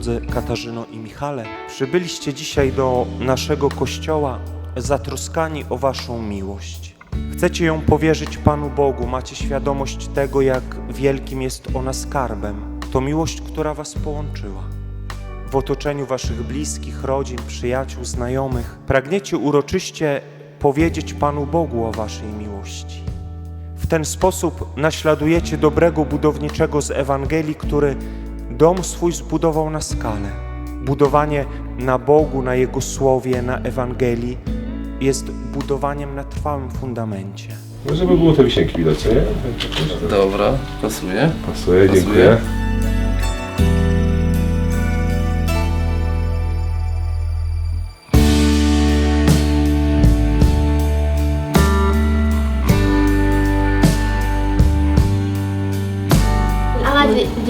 Drodzy Katarzyno i Michale, przybyliście dzisiaj do naszego kościoła zatroskani o Waszą miłość. Chcecie ją powierzyć Panu Bogu, macie świadomość tego, jak wielkim jest ona skarbem. To miłość, która Was połączyła. W otoczeniu Waszych bliskich, rodzin, przyjaciół, znajomych pragniecie uroczyście powiedzieć Panu Bogu o Waszej miłości. W ten sposób naśladujecie dobrego budowniczego z Ewangelii, który dom swój zbudował na skalę. Budowanie na Bogu, na Jego Słowie, na Ewangelii jest budowaniem na trwałym fundamencie. No, żeby było te wisienki widać, nie? Dobra, pasuje. Pasuje, Pasuje. dziękuję.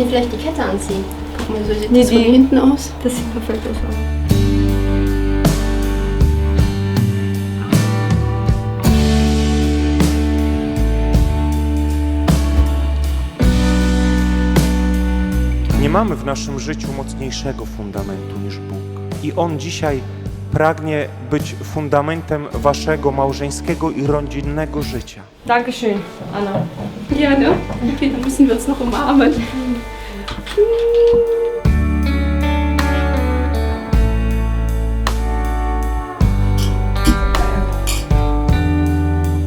Die vielleicht die Kette anziehen. Guck mal, so sieht Nee, das von hinten aus. Das sieht perfekt aus. Nie mamy w naszym życiu mocniejszego fundamentu niż Bóg. I On dzisiaj pragnie być fundamentem waszego małżeńskiego i rodzinnego życia. Dankeschön, Anna. Ja, ne? Okay, dann müssen wir uns noch umarmen.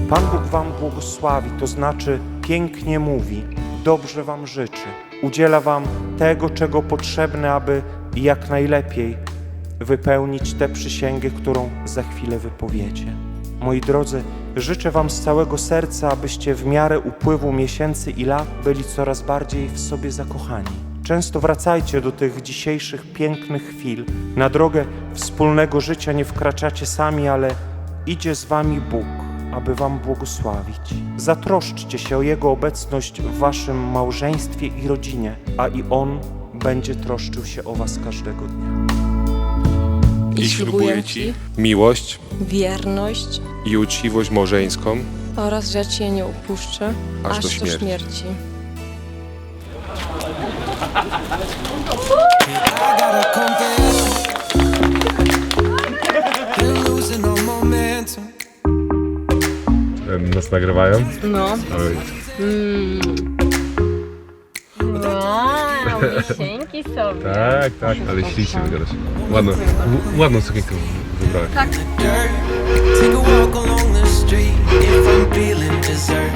Pan Bóg wam błogosławi, to znaczy pięknie mówi, dobrze wam życzy, udziela wam tego, czego potrzebne, aby jak najlepiej wypełnić tę przysięgę, którą za chwilę wypowiecie. Moi drodzy, życzę wam z całego serca, abyście w miarę upływu miesięcy i lat byli coraz bardziej w sobie zakochani. Często wracajcie do tych dzisiejszych pięknych chwil. Na drogę wspólnego życia nie wkraczacie sami, ale idzie z wami Bóg, aby wam błogosławić. Zatroszczcie się o Jego obecność w waszym małżeństwie i rodzinie, a i On będzie troszczył się o was każdego dnia. I ślubuję Ci miłość wierność i uczciwość małżeńską oraz, że Cię nie upuszczę Aż aż, do do śmierci. Nas nagrywają? No. Oj. Wow, wisienki sobie. Tak, tak, ale ślicznie wyglądasz. Ładną, w- ładną sukienkę wybrałeś. Dirt. Take a walk along the street if I'm feeling dessert.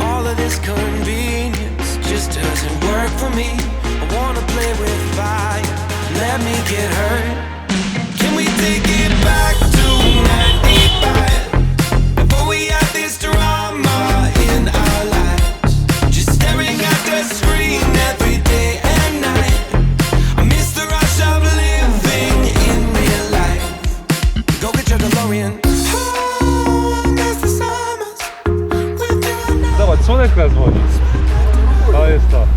All of this convenience just work for me. I wanna play with fire. Let me get hurt. Can we take it back to 95? Before we had this drama in our lives. Just staring at the screen every day and night. I miss the rush of living in real life. Go get your DeLorean. Oh, miss the summers with you and I. Zobacz, słonek nas wodzi. To jest to.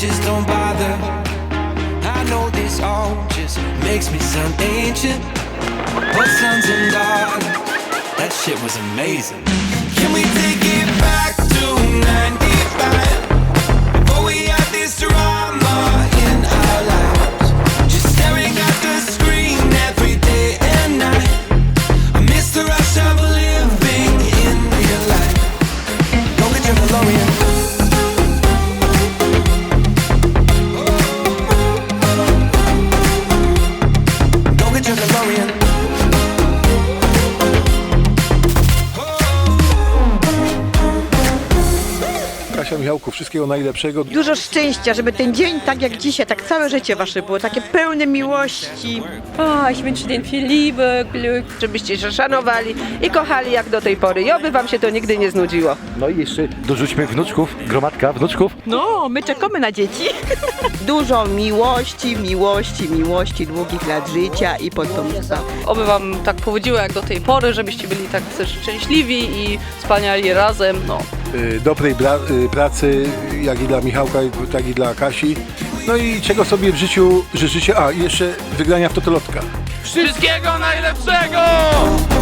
Just don't bother. I know this all just makes me sound ancient, but sons and daughters, that shit was amazing. Can we take it back to 95? Kasia Michałku, wszystkiego najlepszego. Dużo szczęścia, żeby ten dzień, tak jak dzisiaj, tak całe życie wasze było takie pełne miłości, Ah, ich wünsche viel Liebe, Glück. żebyście się szanowali i kochali jak do tej pory. I oby wam się to nigdy nie znudziło. No i jeszcze dorzućmy wnuczków, gromadka wnuczków. No, my czekamy na dzieci. Dużo miłości, miłości, miłości, długich lat życia i potomstwa. Oby wam tak powodziło jak do tej pory, żebyście byli tak też szczęśliwi i wspaniali razem. No. Y, Dobrej y, pracy, jak i dla Michałka, tak i dla Kasi. No i czego sobie w życiu życzycie? A, jeszcze wygrania w totolotka. Wszystkiego najlepszego!